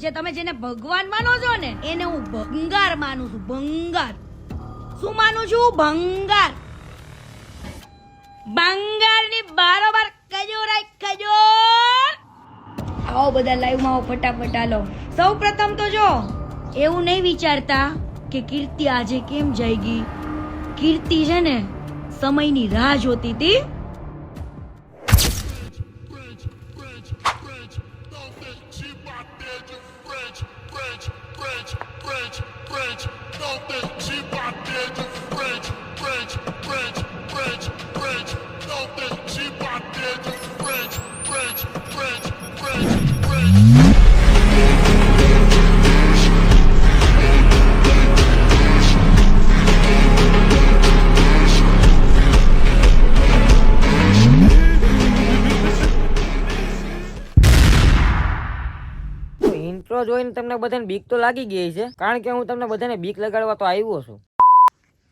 જે તમે જેને ભગવાન માનો છો ને, એને હું ભંગાર માનું છું, ભંગાર. શું માનું છું? ભંગાર. ભંગારની બારોબાર કજોરાય કજોર. આવો બધા લાઈવમાં આવો ફટાફટ આલો સૌ પ્રથમ તો જો, એવું નહીં વિચારતા કે કીર્તિ આજે કેમ જઈ ગઈ કીર્તિ છે ને, સમયની રાહ જોતી હતી. તો જોઈને તમને બધાને બીક તો લાગી ગઈ છે. કારણ કે હું તમને બધાને બીક લગાડવા તો આવ્યો છું.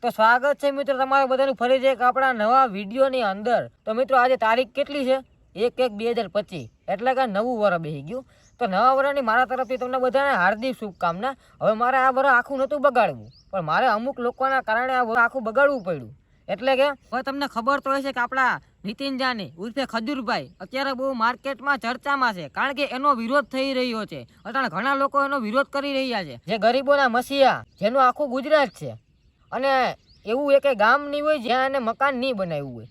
તો સ્વાગત છે મિત્રો તમારા બધાનું ફરી છે આપણા નવા વિડીયોની અંદર. તો મિત્રો આજે તારીખ કેટલી છે? એક એક બે હજાર પચીસ. એટલે કે નવું વરસ બેસી ગયું. તો નવા વર્ષની મારા તરફથી તમને બધાને હાર્દિક શુભકામના. હવે મારે આ વર્ષ આખું નહોતું બગાડવું. પણ મારે અમુક લોકોના કારણે આ વરસ આખું બગાડવું પડ્યું. એટલે કે હવે તમને ખબર તો હશે કે આપણા નીતિન જાની ઉર્ફે ખજૂરભાઈ. અત્યારે બહુ માર્કેટમાં ચર્ચામાં છે, કારણ કે એનો વિરોધ થઈ રહ્યો છે. અત્યારે ઘણા લોકો એનો વિરોધ કરી રહ્યા છે. જે ગરીબોના મસીહા, જેનું આખું ગુજરાત છે. અને એવું એક ગામ નહીં હોય, જ્યાં એને મકાન નહીં બનાવ્યું હોય.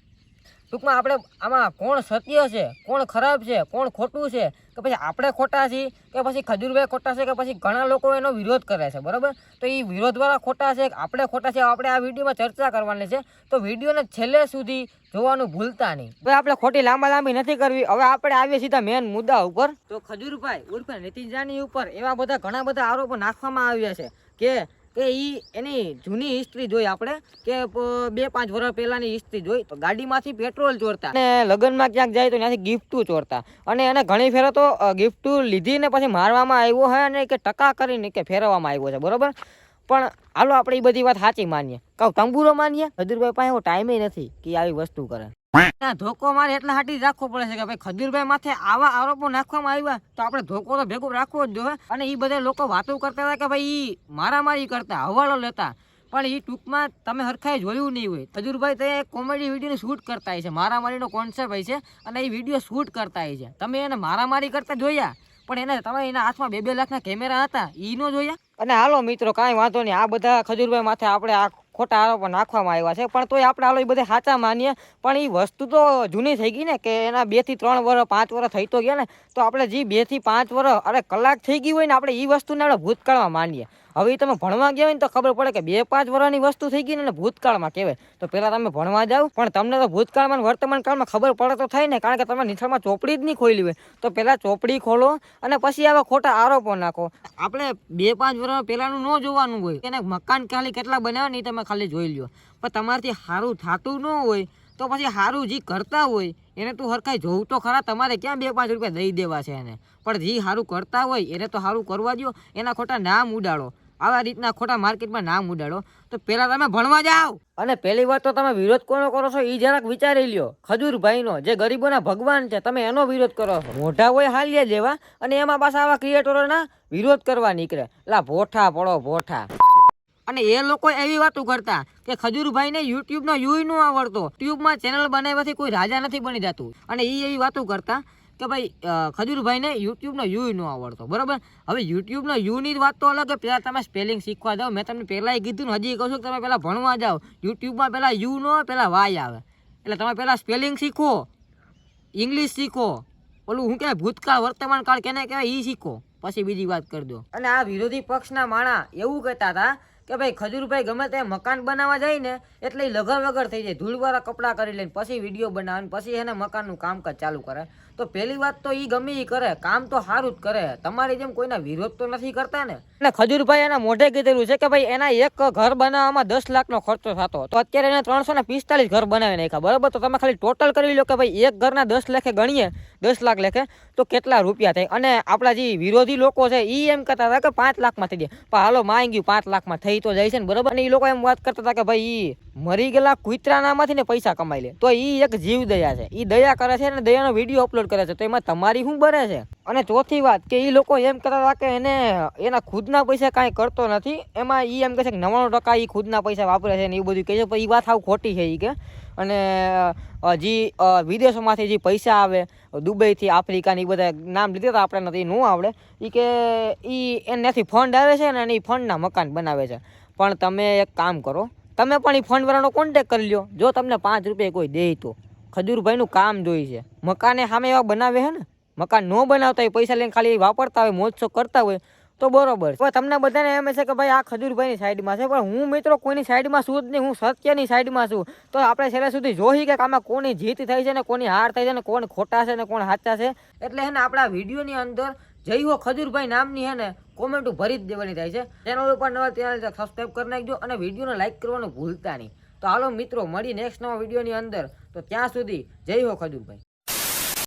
ટૂંકમાં આપણે આમાં કોણ સત્ય છે, કોણ ખરાબ છે, કોણ ખોટું છે કે પછી આપણે ખોટા છીએ કે પછી ખજૂરભાઈ ખોટા છે કે પછી ઘણા લોકો એનો વિરોધ કરે છે, બરાબર? તો એ વિરોધવાળા ખોટા છે, આપણે ખોટા છે આપણે આ વિડીયોમાં ચર્ચા કરવાની છે. તો વિડીયોને છેલ્લે સુધી જોવાનું ભૂલતા નહીં. હવે આપણે ખોટી લાંબા લાંબી નથી કરવી, હવે આપણે આવીએ સીધા મેન મુદ્દા ઉપર. તો ખજૂરભાઈ ઉર્ફે નીતિન જાની ઉપર એવા બધા ઘણા બધા આરોપો નાખવામાં આવ્યા છે કે કે એ એની જૂની હિસ્ટ્રી જોઈ આપણે, કે બે પાંચ વર્ષ પહેલાંની હિસ્ટ્રી જોઈ, તો ગાડીમાંથી પેટ્રોલ ચોરતા. અને લગ્નમાં ક્યાંક જાય તો ત્યાંથી ગિફ્ટું ચોરતા. અને એને ઘણી ફેરો તો ગિફ્ટું લીધીને પછી મારવામાં આવ્યો હોય અને કે ટકા કરીને કે ફેરવવામાં આવ્યો છે, બરાબર? પણ હાલો આપણે એ બધી વાત સાચી માનીએ. કહું, તંબુરો માનીએ? હજુરભાઈ પાસે એવો ટાઈમે નથી કે આવી વસ્તુ કરે. ધોકો મારે એટલા હાટી રાખવો પડે છે કે ભાઈ ખજૂરભાઈ માથે આવા આરોપો નાખવામાં આવ્યા તો આપણે ધોકો તો ભેગો રાખવો જ જોઈએ. અને એ બધા લોકો વાતો કરતા હતા કે ભાઈ એ મારામારી કરતા, હવાલો લેતા. પણ એ ટૂંકમાં તમે હરખાઈ જોયું નહીં હોય. ખજૂરભાઈ તે કોમેડી વીડિયો શૂટ કરતા હોય છે. મારામારીનો કોન્સેપ્ટ હોય છે અને એ વીડિયો શૂટ કરતા હોય છે. તમે એને મારામારી કરતા જોયા, પણ એને તમે એના હાથમાં બે બે લાખના કેમેરા હતા એનો જોયા? અને હાલો મિત્રો, કાંઈ વાંધો નહીં. આ બધા ખજૂરભાઈ માથે આપણે આ ખોટા આરોપો નાખવામાં આવ્યા છે. પણ તોય આપણે આલો એ બધે સાચા માનીએ. પણ એ વસ્તુ તો જૂની થઈ ગઈ ને કે એના બેથી ત્રણ વર્ષ પાંચ વર્ષ થઈ તો ગયા ને, તો આપણે જે બેથી પાંચ વર્ષ અરે કલાક થઈ ગઈ હોય ને, આપણે એ વસ્તુને આપણે ભૂતકાળમાં માનીએ. હવે તમે ભણવા ગયા હોય ને તો ખબર પડે કે બે પાંચ વર્ષની વસ્તુ થઈ ગઈ ને ભૂતકાળમાં કહેવાય. તો પહેલાં તમે ભણવા જાઓ, પણ તમને તો ભૂતકાળમાં વર્તમાન કાળમાં ખબર પડે તો થાય ને, કારણ કે તમે નિથળમાં ચોપડી જ નહીં ખોલી હોય. તો પહેલાં ચોપડી ખોલો અને પછી આવા ખોટા આરોપો નાખો. આપણે બે પાંચ વર્ષ પહેલાંનું ન જોવાનું હોય. એને મકાન ખાલી કેટલા બનાવે ને તમે ખાલી જોઈ લો પણ તમારાથી સારું થતું ન હોય, તો પછી સારું જે કરતા હોય, એને તું હરખાઈ જોવું તો ખરા, તમારે ક્યાં બે પાંચ રૂપિયા દઈ દેવા છે એને? પણ જે સારું કરતા હોય, એને તો સારું કરવા દો એના ખોટા નામ ઉડાડો. આવા રીતના ખોટા માર્કેટમાં નામ ઉડાડો તો પહેલા તમે ભણવા જાઓ. અને પહેલી વાત તો તમે વિરોધ કોનો કરો છો એ જરાક વિચારી લ્યો. ખજૂરભાઈનો જે ગરીબોના ભગવાન છે તમે એનો વિરોધ કરો છો. મોઢા હોય હાલ્યા જેવા અને એમાં પાછા આવા ક્રિએટરોના વિરોધ કરવા નીકળે. લા ભોઠા પડો ભોઠા. અને એ લોકો એવી વાતો કરતા કે ખજૂરભાઈને યુટ્યુબનો યુ ન આવડતો. ટ્યુબમાં ચેનલ બનાવવાથી કોઈ રાજા નથી બની જતું. અને એ એવી વાતો કરતા કે ભાઈ ખજૂરભાઈને યુટ્યુબનો યુ ન આવડતો, બરાબર? હવે યુટ્યુબનો યુની વાત તો અલગ પહેલાં તમે સ્પેલિંગ શીખવા જાઓ. મેં તમને પહેલાંય કીધું ને, હજી કહું છું કે તમે પહેલાં ભણવા જાઓ. યુટ્યુબમાં પહેલાં યુ નો પહેલાં વાય આવે. એટલે તમે પહેલાં સ્પેલિંગ શીખો. ઇંગ્લિશ શીખો. ઓલું હું કહેવાય, ભૂતકાળ વર્તમાન કાળ કેને કહેવાય એ શીખો. પછી બીજી વાત કરજો અને આ વિરોધી પક્ષના માણા એવું કહેતા હતા કે ભાઈ ખજૂરભાઈ ગમે તે મકાન બનાવવા જાય ને, એટલે લગર વગર થઈ જાય. ધૂળવાળા કપડાં કરી લઈને પછી વીડિયો બનાવે પછી એને મકાનનું કામકાજ ચાલુ કરે. તો પહેલી વાત તો એ ગમે એ કરે, કામ તો સારું જ કરે. તમારી જેમ કોઈના વિરોધ તો નથી કરતા ને. અને ખજૂરભાઈ એના મોઢે કીધેલું છે કે ભાઈ એના એક ઘર બનાવવામાં દસ લાખનો ખર્ચો થતો તો અત્યારે એને ત્રણસો ને પિસ્તાલીસ ઘર બનાવી નાખ્યા. બરાબર? તો તમે ખાલી ટોટલ કરી લો કે ભાઈ એક ઘરના દસ લાખે ગણીએ, દસ લાખ લેખે, તો કેટલા રૂપિયા થાય? અને આપણા જે વિરોધી લોકો છે એ એમ કહેતા હતા કે પાંચ લાખમાં થઈ જાય. પણ હાલો, માંગ્યું પાંચ લાખમાં થઈ થઈ તો જાય છે ને, બરોબર? અને એ લોકો એમ વાત કરતા હતા કે ભાઈ, ઈ મરી ગયેલા કુતરાનામાંથી ને પૈસા કમાઈ લે. તો ઈ એક જીવ દયા છે. ઈ દયા કરે છે અને દયાનો વીડિયો અપલોડ કરે છે. તો એમાં તમારી શું બને છે? અને ચોથી વાત કે એ લોકો એમ કહેતા હતા કે એને, એના ખુદના પૈસા કાંઈ કરતો નથી. એમાં ઈ એમ કહે છે કે નવ્વાણું ટકા એ ખુદના પૈસા વાપરે છે ને એ બધું કહે છે. પણ એ વાત સાવ ખોટી છે એ કે. અને જે વિદેશોમાંથી જે પૈસા આવે દુબઈથી આફ્રિકા ને એ બધા નામ લીધા હતા આપણે નથી ન આવડે. એ કે એ એનાથી ફંડ આવે છે ને એ ફંડના મકાન બનાવે છે. પણ તમે એક કામ કરો, તમે પણ એ ફંડવાળાનો કોન્ટેક કરી લ્યો. જો તમને પાંચ રૂપિયા કોઈ દે તો. ખજૂરભાઈનું કામ જોઈ છે. મકાને સામે એવા બનાવે છે ને, મકાન ન બનાવતા હોય, પૈસા લઈને ખાલી વાપરતા હોય મોજશો કરતા હોય તો બરોબર છે. તમને બધાને એમ છે કે ભાઈ આ ખજૂરભાઈની સાઈડમાં છે, પણ હું મિત્રો કોઈની સાઈડમાં છું જ નહીં, હું સત્યની સાઈડમાં છું. તો આપણે છેલ્લે સુધી જોઈ કે આમાં કોની જીત થઈ છે ને કોની હાર થઈ છે ને કોણ ખોટા છે ને કોણ સાચા છે. એટલે હે ને આપણા વિડીયોની અંદર જય હો ખજૂરભાઈ નામની હે ને કોમેન્ટ ભરી જ દેવાની થાય છે. ચેનલ ઉપર નવા ચેનલ સબસ્ક્રાઈબ કરી નાખજો અને વિડીયોને લાઈક કરવાનું ભૂલતા નહીં. તો હાલો મિત્રો મળી નેક્સ્ટ નવા વિડીયોની અંદર. તો ત્યાં સુધી જય હો ખજૂરભાઈ.